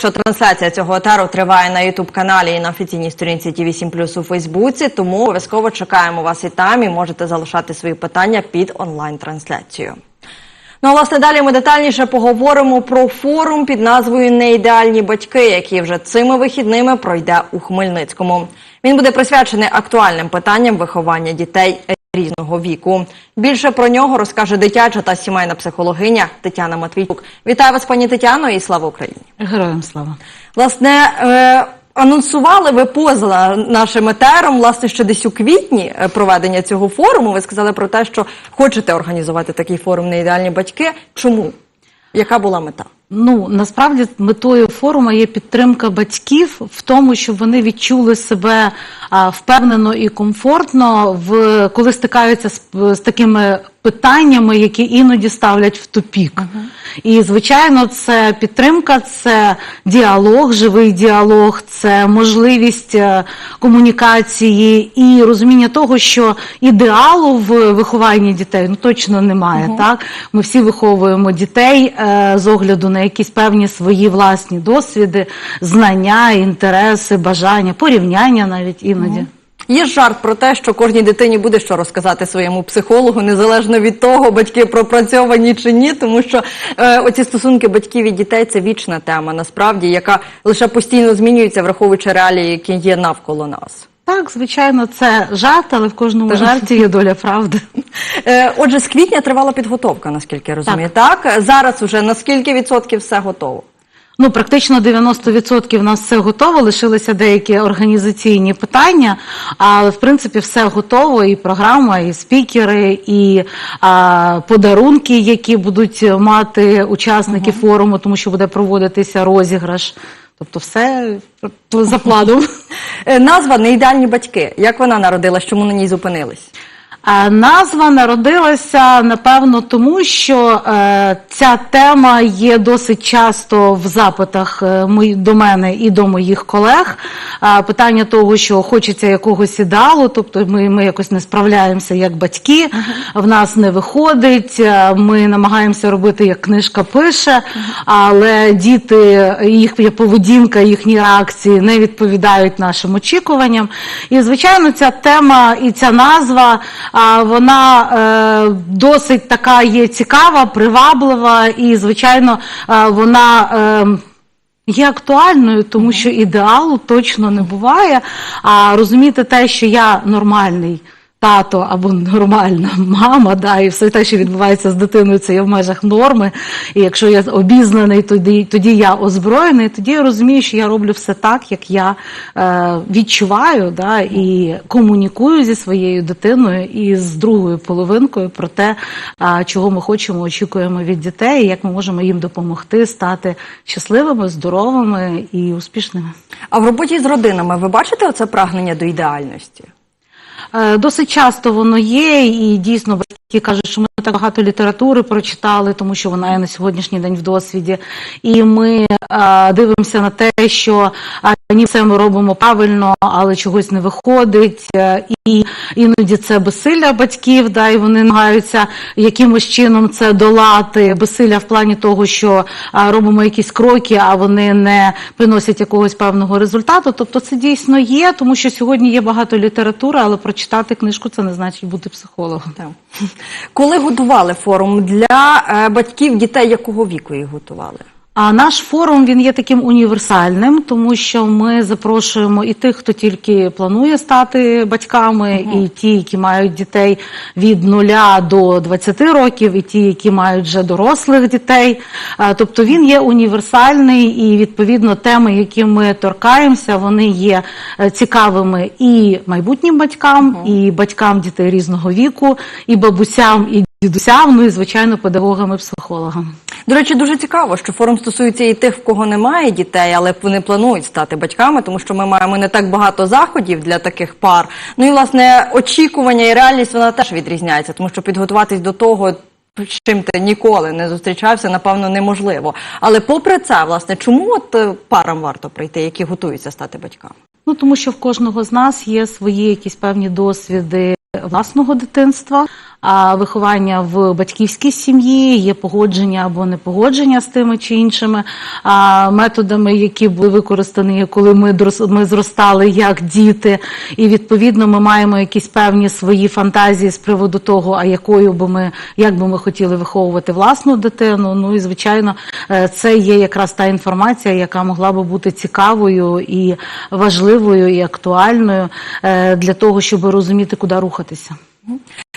що трансляція цього етеру триває на ютуб каналі і на офіційній сторінці ТІВІ 7 Плюс у Фейсбуці. Тому обов'язково чекаємо вас і там і можете залишати свої питання під онлайн трансляцією. Ну а власне далі ми детальніше поговоримо про форум під назвою Неідеальні батьки, який вже цими вихідними пройде у Хмельницькому. Він буде присвячений актуальним питанням виховання дітей різного віку. Більше про нього розкаже дитяча та сімейна психологиня Тетяна Матвійчук. Вітаю вас, пані Тетяно, і слава Україні! Героям слава. Власне, е, анонсували ви поза нашим етером, власне, що десь у квітні е, проведення цього форуму. Ви сказали про те, що хочете організувати такий форум «Неідеальні батьки. Чому? Яка була мета? Ну насправді метою форуму є підтримка батьків в тому, щоб вони відчули себе впевнено і комфортно, в коли стикаються з, з такими питаннями, які іноді ставлять в тупік. І звичайно, це підтримка, це діалог, живий діалог, це можливість е, комунікації і розуміння того, що ідеалу в вихованні дітей ну точно немає. Так ми всі виховуємо дітей е, з огляду на якісь певні свої власні досвіди, знання, інтереси, бажання, порівняння навіть іноді. Є жарт про те, що кожній дитині буде що розказати своєму психологу, незалежно від того, батьки пропрацьовані чи ні, тому що е, оці стосунки батьків і дітей це вічна тема, насправді, яка лише постійно змінюється, враховуючи реалії, які є навколо нас. Так, звичайно, це жарт, але в кожному жарті є доля правди. Е, Отже, з квітня тривала підготовка, наскільки я розумію. Так. Зараз уже на скільки відсотків все готово? Ну, практично 90% в нас все готово, лишилися деякі організаційні питання, але в принципі все готово, і програма, і спікери, і а, подарунки, які будуть мати учасники форуму, тому що буде проводитися розіграш. Тобто все за планом. Е, Назва «Неідеальні батьки». Як вона народилась, чому на ній зупинились? Назва народилася напевно тому, що е, ця тема є досить часто в запитах е, до мене і до моїх колег. Питання того, що хочеться якогось ідеалу, тобто ми, ми якось не справляємося як батьки, в нас не виходить. е, Ми намагаємося робити, як книжка пише, але діти, їх поведінка, їхні реакції не відповідають нашим очікуванням. І звичайно, ця тема і ця назва. А вона е, досить така є цікава, приваблива, і звичайно, е, вона. Е, Є актуальною, тому що ідеалу точно не буває. А розуміти те, що я нормальний тато або нормальна мама, да, і все те, що відбувається з дитиною, це є в межах норми. І якщо я обізнаний, тоді, тоді я озброєний, тоді я розумію, що я роблю все так, як я е, відчуваю, да, і комунікую зі своєю дитиною і з другою половинкою про те, а, чого ми хочемо, очікуємо від дітей, і як ми можемо їм допомогти стати щасливими, здоровими і успішними. А в роботі з родинами ви бачите оце прагнення до ідеальності? Е, Досить часто воно є, і дійсно батьки кажуть, що ми так багато літератури прочитали, тому що вона є на сьогоднішній день в досвіді. І ми е, дивимося на те, що е, ні, все ми робимо правильно, але чогось не виходить. І іноді це безсилля батьків, да, і вони намагаються якимось чином це долати. Безсилля в плані того, що робимо якісь кроки, а вони не приносять якогось певного результату. Тобто це дійсно є, тому що сьогодні є багато літератури, але прочитати книжку це не значить бути психологом. Так. Коли готували форум для е, батьків дітей, якого віку їх готували? А наш форум він є таким універсальним, тому що ми запрошуємо і тих, хто тільки планує стати батьками, і ті, які мають дітей від 0 до 20 років, і ті, які мають вже дорослих дітей. Тобто він є універсальний, і відповідно теми, які ми торкаємося, вони є е, цікавими і майбутнім батькам, і батькам дітей різного віку, і бабусям, і дідусям, ну і звичайно педагогам і психологам. До речі, дуже цікаво, що форум стосується і тих, в кого немає дітей, але вони планують стати батьками, тому що ми маємо не так багато заходів для таких пар. Ну і власне очікування і реальність вона теж відрізняється, тому що підготуватись до того. з Чим ти ніколи не зустрічався, напевно, неможливо. Але попри це, власне, чому от е, парам варто прийти, які готуються стати батьками? Ну тому що в кожного з нас є свої якісь певні досвіди власного дитинства. А, виховання в батьківській сім'ї, є погодження або непогодження з тими чи іншими методами, які були використані, коли ми ми зростали як діти, і відповідно ми маємо якісь певні свої фантазії з приводу того, а якою би ми як би ми хотіли виховувати власну дитину. Ну і звичайно, е, це є якраз та інформація, яка могла би бути цікавою і важливою і актуальною е, для того, щоб розуміти, куди рухатися.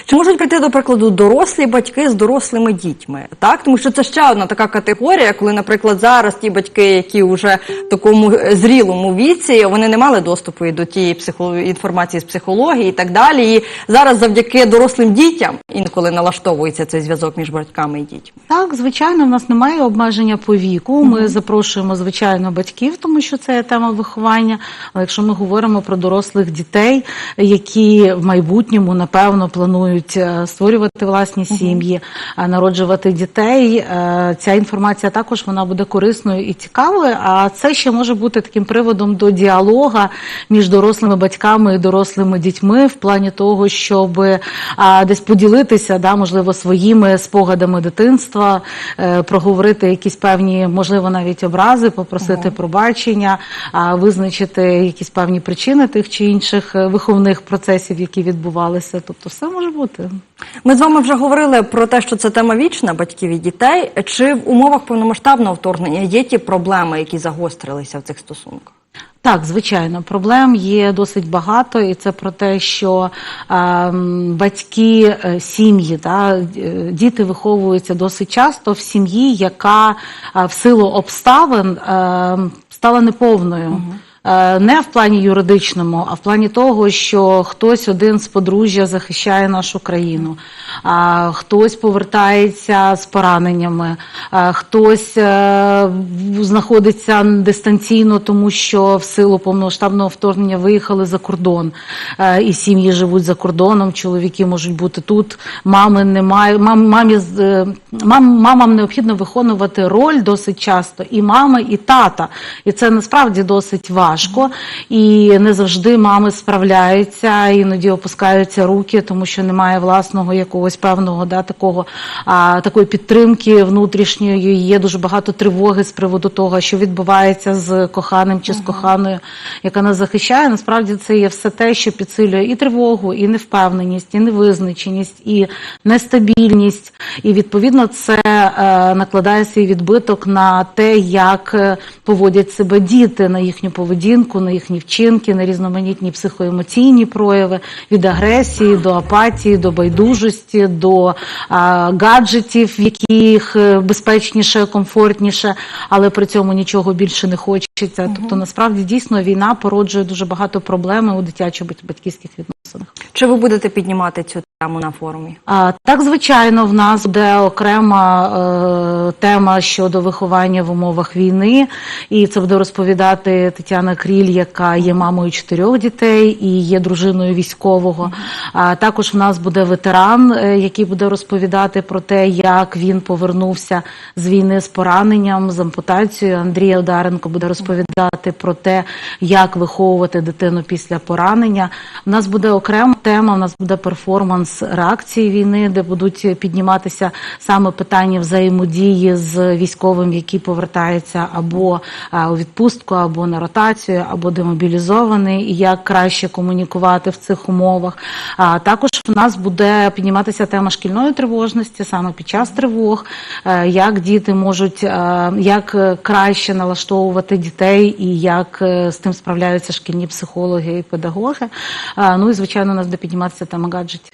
Чи можуть прийти, до прикладу, дорослі батьки з дорослими дітьми? Так, тому що це ще одна така категорія, коли, наприклад, зараз ті батьки, які вже в такому е, зрілому віці, вони не мали доступу і до тієї психо... інформації з психології і так далі. І зараз завдяки дорослим дітям інколи налаштовується цей зв'язок між батьками і дітьми. Так, звичайно, в нас немає обмеження по віку. Ми запрошуємо звичайно батьків, тому що це тема виховання. Але якщо ми говоримо про дорослих дітей, які в майбутньому напевно планують е, створювати власні сім'ї, народжувати дітей, е, ця інформація також вона буде корисною і цікавою. А це ще може бути таким приводом до діалога між дорослими батьками і дорослими дітьми в плані того, щоб десь поділитися, да, можливо, своїми спогадами дитинства, е, проговорити якісь певні, можливо, навіть образи, попросити пробачення, визначити якісь певні причини тих чи інших е, виховних процесів, які відбувалися. Тобто, все може бути. Ми з вами вже говорили про те, що це тема вічна батьків і дітей. Чи в умовах повномасштабного вторгнення є ті проблеми, які загострилися в цих стосунках? Так, звичайно, проблем є досить багато, і це про те, що е, батьки, сім'ї, та, е, діти виховуються досить часто в сім'ї, яка е, в силу обставин е, стала неповною. Е, Не в плані юридичному, а в плані того, що хтось один з подружжя захищає нашу країну, хтось повертається з пораненнями, хтось е, знаходиться дистанційно, тому що в силу повномасштабного вторгнення виїхали за кордон, е, і сім'ї живуть за кордоном. Чоловіки можуть бути тут, мами немає. Мам, мамі е, мам, мамам необхідно виконувати роль досить часто і мами, і тата. І це насправді досить важко. І не завжди мами справляються, іноді опускаються руки, тому що немає власного якогось певного да, такого а, такої підтримки внутрішньої. Є дуже багато тривоги з приводу того, що відбувається з коханим чи з коханою, яка нас захищає. Насправді це є все те, що підсилює і тривогу, і невпевненість, і невизначеність, і нестабільність. І відповідно це е, накладає свій відбиток на те, як е, поводять себе діти, на їхню поведінку, на їхні вчинки, на різноманітні психоемоційні прояви від агресії до апатії, до байдужості, до а, гаджетів, в яких е, безпечніше, комфортніше, але при цьому нічого більше не хочеться. Тобто, насправді дійсно війна породжує дуже багато проблем у дитячо-батьківських відносинах. Чи ви будете піднімати цю тему на форумі? А, так, звичайно, в нас буде окрема е, тема щодо виховання в умовах війни, і це буде розповідати Тетяна Кріль, яка є мамою чотирьох дітей і є дружиною військового. А також в нас буде ветеран, е, який буде розповідати про те, як він повернувся з війни з пораненням, з ампутацією. Андрій Одаренко буде розповідати про те, як виховувати дитину після поранення. У нас буде окрема тема. У нас буде перформанс реакції війни, де будуть підніматися саме питання взаємодії з військовим, який повертається або у відпустку, або на ротацію, або демобілізований, і як краще комунікувати в цих умовах. А також в нас буде підніматися тема шкільної тривожності саме під час тривог, е, як діти можуть е, як е, краще налаштовувати дітей і як е, з тим справляються шкільні психологи і педагоги. Е, Ну і звичайно, у нас буде підніматися тема гаджетів.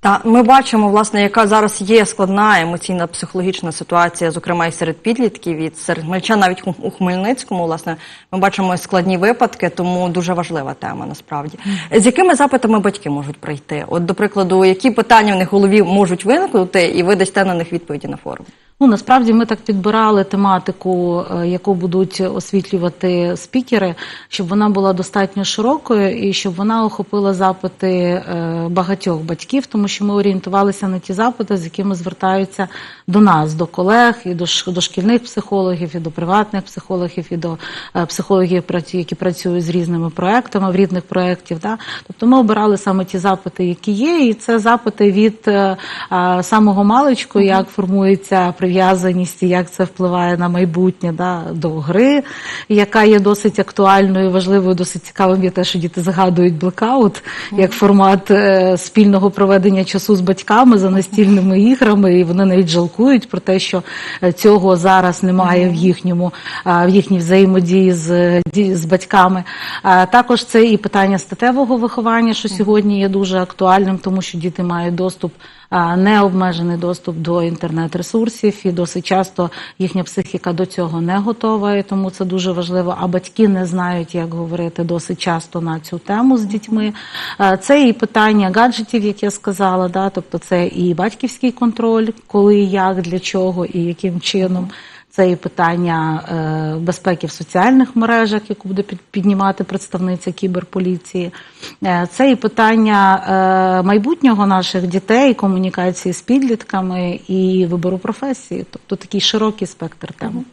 Та ми бачимо, власне, яка зараз є складна емоційна психологічна ситуація, зокрема і серед підлітків, і серед хмельничан, навіть у Хмельницькому, власне, ми бачимо складні випадки, тому дуже важлива тема насправді. З якими запитами батьки можуть прийти? От, до прикладу, які питання в них в голові можуть виникнути, і ви дасте на них відповіді на форумі? Ну насправді ми так підбирали тематику, е, яку будуть освітлювати спікери, щоб вона була достатньо широкою і щоб вона охопила запити е, багатьох батьків, тому що ми орієнтувалися на ті запити, з якими звертаються до нас, до колег, і до шкільних психологів, і до приватних психологів, і до е, психологів, які працюють з різними проектами в різних проєктів. Да? Тобто ми обирали саме ті запити, які є, і це запити від самого маличку, як формується прив'язаність, і як це впливає на майбутнє да, до гри, яка є досить актуальною, важливою, досить цікавим є те, що діти згадують блекаут як формат е, спільного проведення часу з батьками за настільними іграми, і вони навіть жалкують про те, що е, цього зараз немає в їхньому а, в їхній взаємодії з, е, з батьками. Також це і питання статевого виховання, що сьогодні є дуже актуальним, тому що діти мають доступ. Необмежений доступ до інтернет-ресурсів, і досить часто їхня психіка до цього не готова, і тому це дуже важливо. А батьки не знають, як говорити досить часто на цю тему з дітьми. Це і питання гаджетів, як я сказала, да, тобто це і батьківський контроль, коли, як, для чого і яким чином. Це і питання е, безпеки в соціальних мережах, яку буде під- піднімати представниця кіберполіції. Е, це і питання е, майбутнього наших дітей, комунікації з підлітками і вибору професії. Тобто такий широкий спектр тем.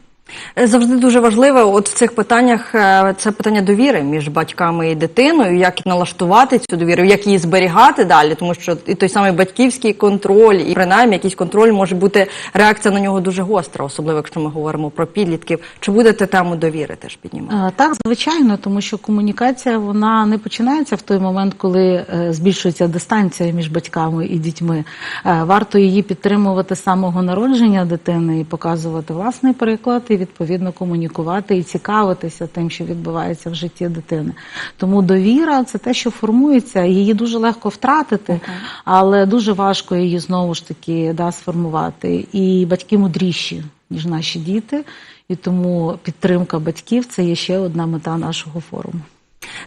Е, Завжди дуже важливе, от в цих питаннях е, це питання довіри між батьками і дитиною, як налаштувати цю довіру, як її зберігати далі, тому що і той самий батьківський контроль, і принаймні якийсь контроль може бути реакція на нього дуже гостра, особливо якщо ми говоримо про підлітків. Чи будете тему довіри теж піднімати? Е, Так, звичайно, тому що комунікація вона не починається в той момент, коли збільшується дистанція між батьками і дітьми. Варто її підтримувати з самого народження дитини і показувати власний приклад, і відповідно комунікувати і цікавитися тим, що відбувається в житті дитини. Тому довіра це те, що формується, її дуже легко втратити, але дуже важко її знову ж таки да, сформувати. І батьки мудріші, ніж наші діти. І тому підтримка батьків це є ще одна мета нашого форуму.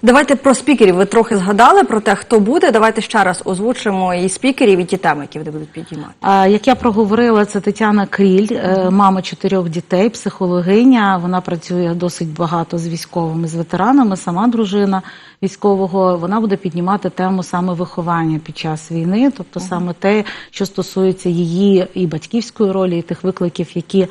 Давайте про спікерів. Ви трохи згадали про те, хто буде. Давайте ще раз озвучимо і спікерів, і ті теми, які вони будуть підіймати. А, Як я проговорила, це Тетяна Кріль, е, мама чотирьох дітей, психологиня. Вона працює досить багато з військовими, з ветеранами. Сама дружина військового. Вона буде піднімати тему саме виховання під час війни, тобто саме те, що стосується її і батьківської ролі, і тих викликів, які е,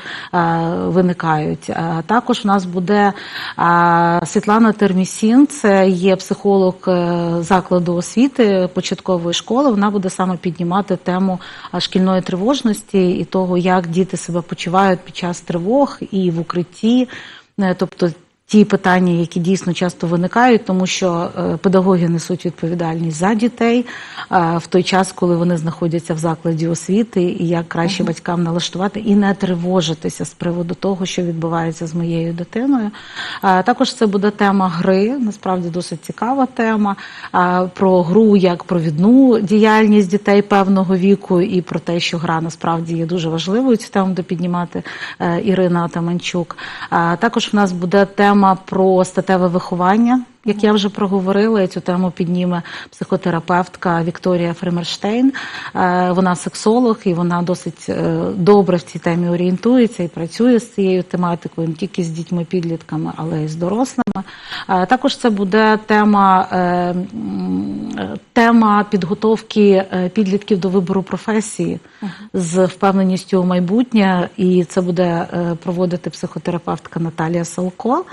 виникають. А також у нас буде е, Світлана Термісін, це є психолог е, закладу освіти початкової школи. Вона буде саме піднімати тему шкільної тривожності і того, як діти себе почувають під час тривог і в укритті, Е, тобто. Ті питання, які дійсно часто виникають, тому що е, педагоги несуть відповідальність за дітей е, в той час, коли вони знаходяться в закладі освіти, і як краще батькам налаштувати і не тривожитися з приводу того, що відбувається з моєю дитиною. Е, Також це буде тема гри, насправді досить цікава тема про гру як провідну діяльність дітей певного віку, і про те, що гра насправді є дуже важливою. Цю тему буде піднімати Ірина Атаманчук. Також в нас буде тема про статеве виховання. Як я вже проговорила, цю тему підніме психотерапевтка Вікторія Фремерштейн. Е, Вона сексолог і вона досить е, добре в цій темі орієнтується і працює з цією тематикою не тільки з дітьми, підлітками, але й з дорослими. Е, Також це буде тема, тема підготовки підлітків до вибору професії з впевненістю у майбутнє, і це буде проводити психотерапевтка Наталія Салко.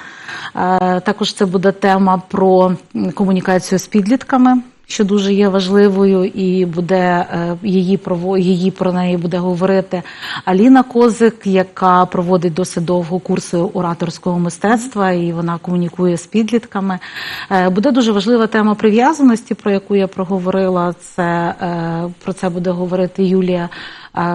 Також це буде тема про комунікацію з підлітками. Що дуже є важливою, і буде е, її її про неї буде говорити Аліна Козик, яка проводить досить довго курси ораторського мистецтва, і вона комунікує з підлітками. Е, Буде дуже важлива тема прив'язаності, про яку я проговорила. Це е, про це буде говорити Юлія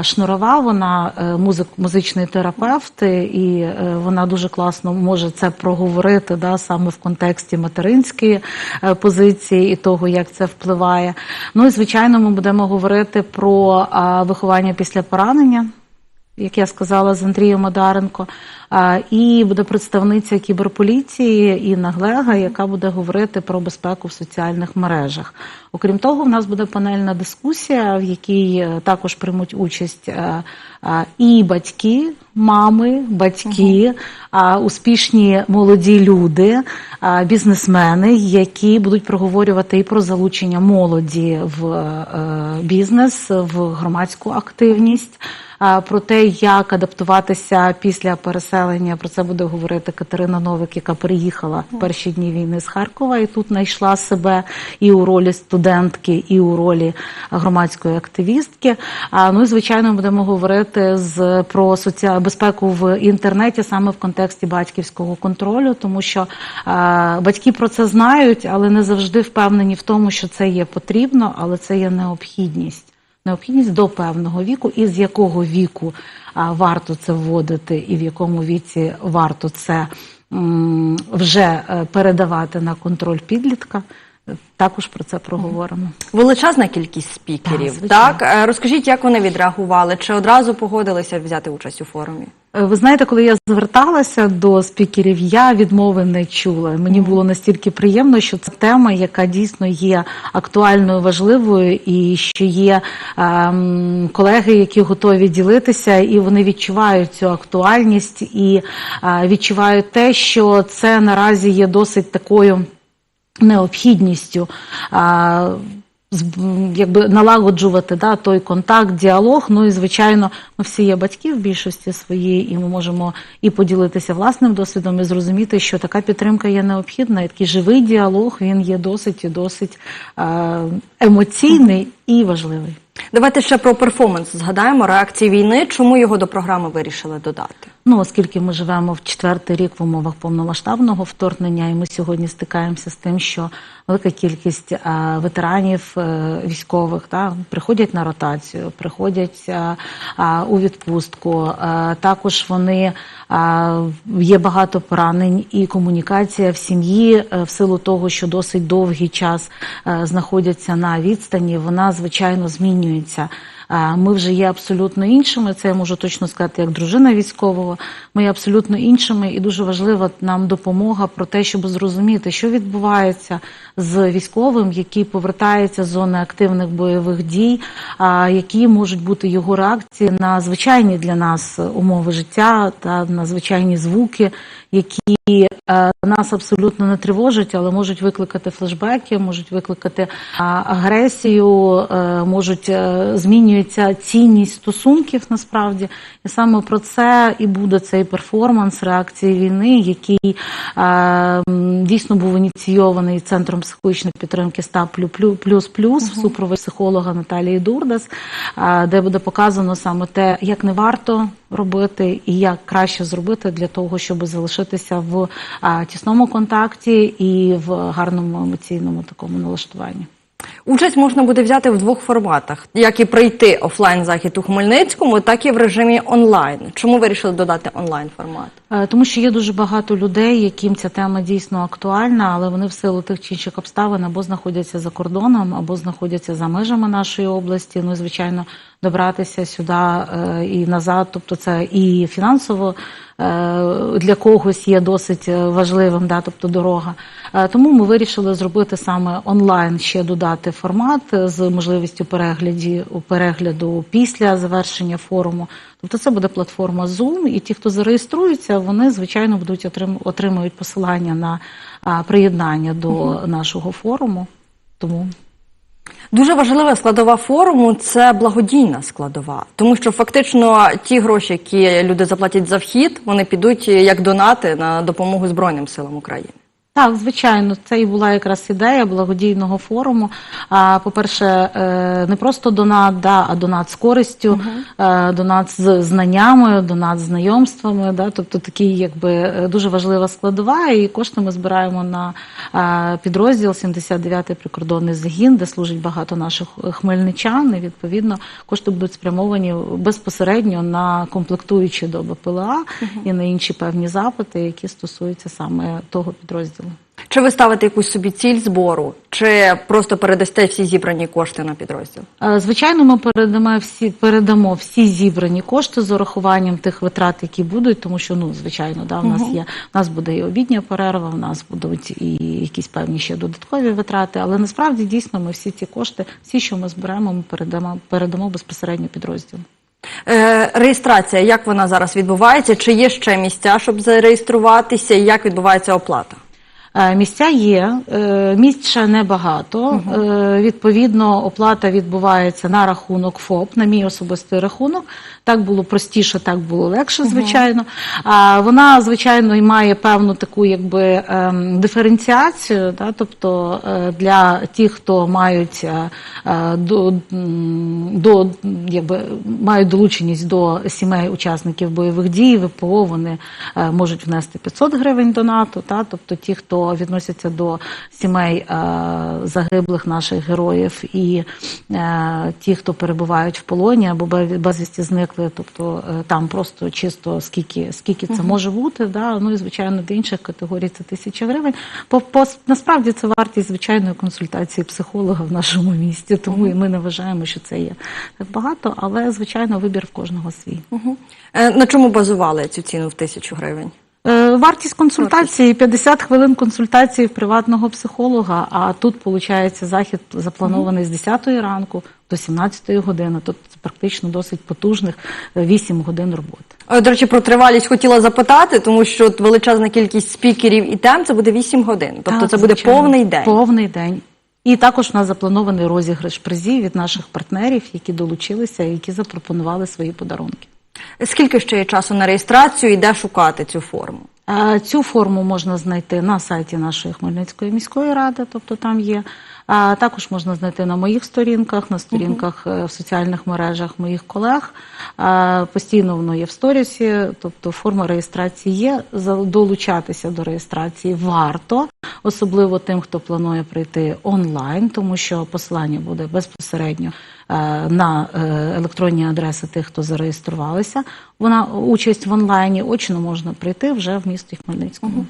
Шнурова. Вона е, музик, музичний терапевт, і е, вона дуже класно може це проговорити да, саме в контексті материнської е, позиції і того, як це впливає. Ну і звичайно, ми будемо говорити про виховання після поранення. Як я сказала з Андрієм Одаренко, І буде представниця кіберполіції Інна Глега, яка буде говорити про безпеку в соціальних мережах. Окрім того, в нас буде панельна дискусія, в якій е, також приймуть участь е, е, і батьки, мами, батьки, а, успішні молоді люди, бізнесмени, які будуть проговорювати і про залучення молоді в бізнес, в громадську активність. Про те, як адаптуватися після переселення, про це буде говорити Катерина Новик, яка приїхала в перші дні війни з Харкова і тут знайшла себе і у ролі студентки, і у ролі громадської активістки. А ну і звичайно, будемо говорити з про соціа... безпеку в інтернеті саме в контексті батьківського контролю, тому що батьки про це знають, але не завжди впевнені в тому, що це є потрібно, але це є необхідність. Необхідність до певного віку, і з якого віку варто це вводити, і в якому віці варто це вже е, передавати на контроль підлітка. Також про це проговоримо. Величезна кількість спікерів. Так. Так, Е, розкажіть, як вони відреагували? Чи одразу погодилися взяти участь у форумі? Е, Ви знаєте, коли я зверталася до спікерів, я відмови не чула. Мені було настільки приємно, що це тема, яка дійсно є актуальною, важливою, і що є ем, колеги, які готові ділитися, і вони відчувають цю актуальність і е, відчувають те, що це наразі є досить такою необхідністю. А, Якби налагоджувати да, той контакт, діалог. Ну і звичайно, ми всі є батьки в більшості своїй, і ми можемо і поділитися власним досвідом, і зрозуміти, що така підтримка є необхідна. І такий живий діалог він є досить і досить емоційний і важливий. Давайте ще про перформанс згадаємо реакції війни. Чому його до програми вирішили додати? Ну, оскільки ми живемо в четвертий рік в умовах повномасштабного вторгнення, і ми сьогодні стикаємося з тим, що велика кількість е, ветеранів е, військових та, приходять на ротацію, приходять е, е, у відпустку. Е, також вони е, є багато поранень, і комунікація в сім'ї в силу того, що досить довгий час е, знаходяться на відстані, вона звичайно змінюється. Ми вже є абсолютно іншими. Це я можу точно сказати, як дружина військового. Ми є абсолютно іншими, і дуже важлива нам допомога про те, щоб зрозуміти, що відбувається з військовим, який повертається з зони активних бойових дій, які можуть бути його реакції на звичайні для нас умови життя та на звичайні звуки, які е, нас абсолютно не тривожать, але можуть викликати флешбеки, можуть викликати агресію, е, можуть е, змінюється цінність стосунків насправді. І саме про це і буде цей перформанс реакції війни, який е, дійсно був ініційований центром психологічної підтримки СТА плюс плюс в супроводі психолога Наталії Дурдас, е, де буде показано саме те, як не варто робити і як краще зробити для того, щоб залишитися в а, тісному контакті і в гарному емоційному такому налаштуванні. Участь можна буде взяти в двох форматах: як і прийти офлайн захід у Хмельницькому, так і в режимі онлайн. Чому вирішили додати онлайн формат? Е, Тому що є дуже багато людей, яким ця тема дійсно актуальна, але вони в силу тих чи інших обставин або знаходяться за кордоном, або знаходяться за межами нашої області. Ну звичайно, добратися сюди е, і назад. Тобто, це і фінансово для когось є досить е, важливим, да, тобто дорога. Е, Тому ми вирішили зробити саме онлайн ще додати формат е, з можливістю перегляді перегляду після завершення форуму. Тобто це буде платформа Zoom, і ті, хто зареєструються, вони звичайно будуть отрим, отримують посилання на приєднання до нашого форуму. Тому Дуже важлива складова форуму це благодійна складова, тому що фактично ті гроші, які люди заплатять за вхід, вони підуть як донати на допомогу Збройним силам України. Так, звичайно, це і була якраз ідея благодійного форуму. А, По-перше, е, не просто донат, да, а донат з користю, е, донат з знаннями, донат з знайомствами. Да, тобто такий, якби е, дуже важлива складова. І кошти ми збираємо на підрозділ 79-й прикордонний загін, де служить багато наших хмельничан. І відповідно кошти будуть спрямовані безпосередньо на комплектуючі до БПЛА і на інші певні запити, які стосуються саме того підрозділу. Чи ви ставите якусь собі ціль збору, чи просто передасте всі зібрані кошти на підрозділ? Е, Звичайно, ми передамо всі передамо всі зібрані кошти з урахуванням тих витрат, які будуть, тому що ну звичайно, да, в нас є в нас буде і обідня перерва, в нас будуть і якісь певні ще додаткові витрати. Але насправді дійсно ми всі ці кошти, всі, що ми зберемо, ми передамо передамо безпосередньо підрозділу. Е, реєстрація, як вона зараз відбувається? Чи є ще місця, щоб зареєструватися? І як відбувається оплата? Е, Місця є, е, місць ще небагато. Е, Відповідно, оплата відбувається на рахунок ФОП, на мій особистий рахунок. Так було простіше, так було легше, звичайно. А Вона, звичайно, і має певну таку якби ем, диференціацію, да, тобто для тих, хто мають до, до якби мають долученість до сімей учасників бойових дій, ВПО, вони можуть внести 500 гривень донату. Та, тобто ті, хто відносяться до сімей е, загиблих наших героїв, і е, ті, хто перебувають в полоні або бе- безвісті зникли, тобто е, там просто чисто скільки, скільки це може бути. Да? Ну і звичайно для інших категорій це тисяча гривень. По, по насправді це вартість звичайної консультації психолога в нашому місті, тому і ми не вважаємо, що це є так багато, але звичайно вибір в кожного свій. На чому базували цю ціну в тисячу гривень? Е, Вартість консультації 50 хвилин консультації в приватного психолога. А тут виходить захід запланований з 10 ранку до 17 години. Це практично досить потужних е, 8 годин роботи. Е, До речі, про тривалість хотіла запитати, тому що величезна кількість спікерів і тем це буде 8 годин. Тобто Так, це буде звичайно, повний день. Повний день. І також у нас запланований розіграш призів від наших партнерів, які долучилися і які запропонували свої подарунки. Скільки ще є часу на реєстрацію і де шукати цю форму? Е, Цю форму можна знайти на сайті нашої Хмельницької міської ради, тобто там є. А також можна знайти на моїх сторінках, на сторінках е, в соціальних мережах моїх колег. Постійно воно є в сторісі, тобто форма реєстрації є. За- Долучатися до реєстрації варто, особливо тим, хто планує прийти онлайн, тому що посилання буде безпосередньо е, на е, електронні адреси тих, хто зареєструвалися. Вона участь в онлайні очно можна прийти вже в місті Хмельницькому.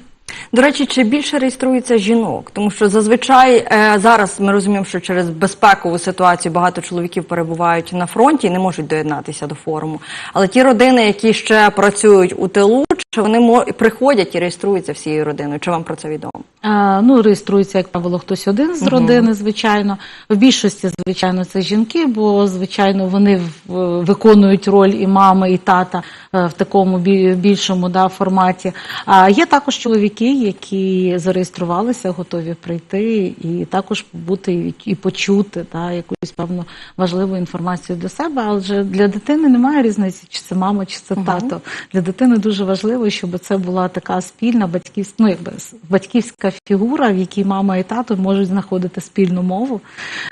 До речі, чи більше реєструється жінок? Тому що зазвичай е, зараз ми розуміємо, що через безпекову ситуацію багато чоловіків перебувають на фронті і не можуть доєднатися до форуму. Але ті родини, які ще працюють у тилу, чи вони приходять і реєструються всією родиною? Чи вам про це відомо? Е, Ну, реєструється, як правило, хтось один з родини, звичайно. В більшості, звичайно, це жінки, бо, звичайно, вони виконують роль і мами, і тата е, в такому більшому да, форматі. А є також чоловіки, які зареєструвалися, готові прийти і також бути і- почути та, якусь певну важливу інформацію для себе. Але для дитини немає різниці, чи це мама, чи це тато. Для дитини дуже важливо, щоб це була така спільна батьківська, ну якби батьківська фігура, в якій мама і тато можуть знаходити спільну мову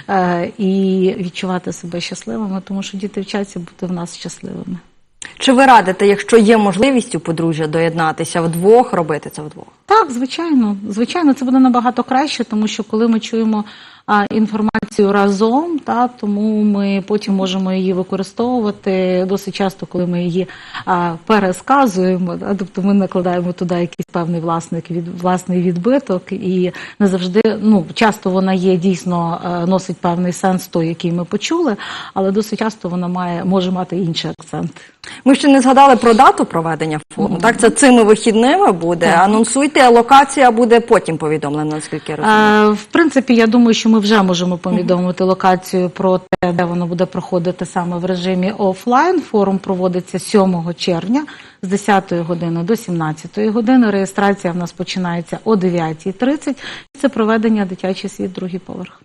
е, і відчувати себе щасливими, тому що діти вчаться бути в нас щасливими. Чи ви радите, якщо є можливість у подружжя доєднатися вдвох, робити це вдвох? Так, звичайно, звичайно, це буде набагато краще, тому що коли ми чуємо а, інформацію разом, та тому ми потім можемо її використовувати досить часто, коли ми її а, пересказуємо. Та, тобто ми накладаємо туди якийсь певний власник від власний відбиток, і не завжди ну часто вона є дійсно е, носить певний сенс той, який ми почули, але досить часто вона має може мати інший акцент. Ми ще не згадали про дату проведення форуму. Так, це цими вихідними буде. Анонсуйте, а локація буде потім повідомлена, наскільки я розумію. Е, В принципі, я думаю, що ми вже можемо повідомити локацію про те, де воно буде проходити саме в режимі офлайн. Форум проводиться 7 червня з 10 години до 17 години. Реєстрація в нас починається о 9.30. Це проведення дитячий світ, другий поверх.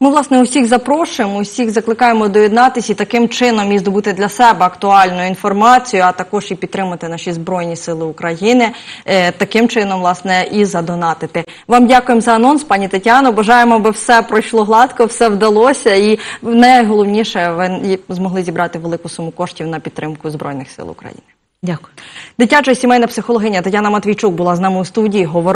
Ми, власне, усіх запрошуємо, усіх закликаємо доєднатися і таким чином і здобути для себе актуальну інформацію, а також і підтримати наші Збройні Сили України. Е, Таким чином, власне, і задонатити. Вам дякуємо за анонс, пані Тетяно. Бажаємо, аби все пройшло гладко, все вдалося. І найголовніше, ви змогли зібрати велику суму коштів на підтримку Збройних сил України. Дякую. Дитяча сімейна психологиня Тетяна Матвійчук була з нами у студії.